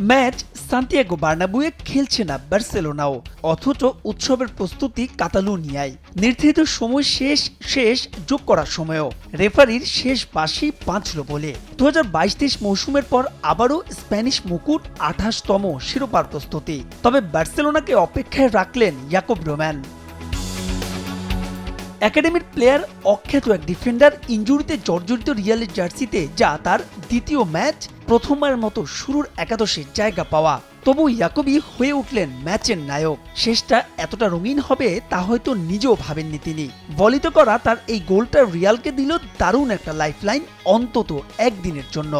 Match Santiago বার্নাবুয়ে খেলছে না বার্সেলোনাও, অথচ উৎসবের প্রস্তুতি কাতালুনিয়ায়। নির্ধারিত সময় শেষ শেষ যোগ করার সময়ও রেফারির শেষ বাসি বাঁচল বলে। দু হাজার বাইশ তেইশ মৌসুমের পর আবারও স্প্যানিশ মুকুট আঠাশতম শিরোপার প্রস্তুতি। তবে বার্সেলোনাকে অপেক্ষায় রাখলেন ইয়াকব রোম্যান। একাডেমির প্লেয়ার অখ্যাত এক ডিফেন্ডার ইঞ্জুরিতে জর্জরিত রিয়ালের জার্সিতে, যা তার দ্বিতীয় ম্যাচ প্রথমবারের মতো শুরুর একাদশে জায়গা পাওয়া। তবু ইয়াকবি হয়ে উঠলেন ম্যাচের নায়ক। শেষটা এতটা রঙিন হবে তা হয়তো নিজেও ভাবেননি তিনি। বলিত করা, তার এই গোলটা রিয়ালকে দিল দারুণ একটা লাইফলাইন অন্তত একদিনের জন্য।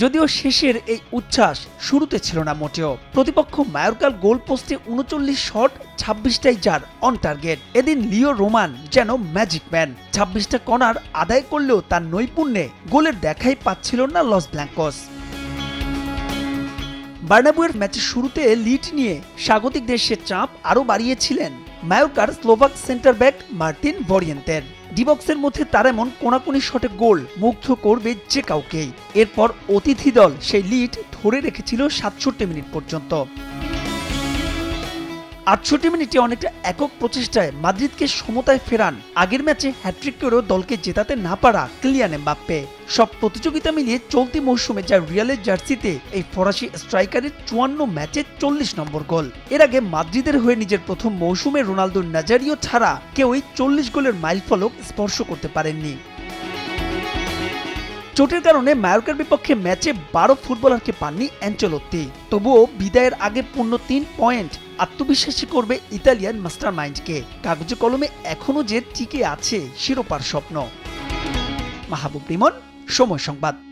যদিও শেষের এই উচ্ছ্বাস শুরুতে ছিল না মোটেও। প্রতিপক্ষ মায়োরকাল গোল পোস্টে উনচল্লিশ শট, ছাব্বিশটাই যার অন টার্গেট এদিন লিও রোমান যেন ম্যাজিক ম্যান ছাব্বিশটা কর্নার আদায় করলেও তার নৈপুণ্যে গোলের দেখাই পাচ্ছিল না লস ব্ল্যাঙ্কস। বার্নাবুয়ের ম্যাচের শুরুতে লিড নিয়ে স্বাগতিক দেশের চাপ আরও বাড়িয়েছিলেন মায়োরকার স্লোভাক সেন্টার ব্যাক মার্টিন ভরিয়েন্তের। ডিবক্সের মধ্যে তার এমন কোনাকুনি শটে গোল মুগ্ধ করবে যে কাউকেই। এরপর অতিথি দল সেই লিড ধরে রেখেছিল সাতষট্টি মিনিট পর্যন্ত। আটষট্টি মিনিটে অনেকটা একক প্রচেষ্টায় মাদ্রিদকে সমতায় ফেরান। আগের ম্যাচে হ্যাট্রিক করেও দলকে জেতাতে না পারা ক্লিয়ান এমবাপ্পে। সব প্রতিযোগিতা মিলিয়ে চলতি মৌসুমে যা রিয়ালের জার্সিতে, এই ফরাসি স্ট্রাইকারের চুয়ান্ন ম্যাচে চল্লিশ নম্বর গোল। এর আগে মাদ্রিদের হয়ে নিজের প্রথম মৌসুমে রোনালদো নাজারিও ছাড়া কেউই চল্লিশ গোলের মাইলফলক স্পর্শ করতে পারেননি। চোটের কারণে মায়োরকার বিপক্ষে ম্যাচে বারো ফুটবলারকে পাননি অ্যাঞ্চলত্তি। তবুও বিদায়ের আগে পূর্ণ তিন পয়েন্ট আত্মবিশ্বাসী করবে ইতালিয়ান মাস্টার মাইন্ডকে কাগজে কলমে এখনও যে টিকে আছে শিরোপার স্বপ্ন। মাহবুব রিমন, সময় সংবাদ।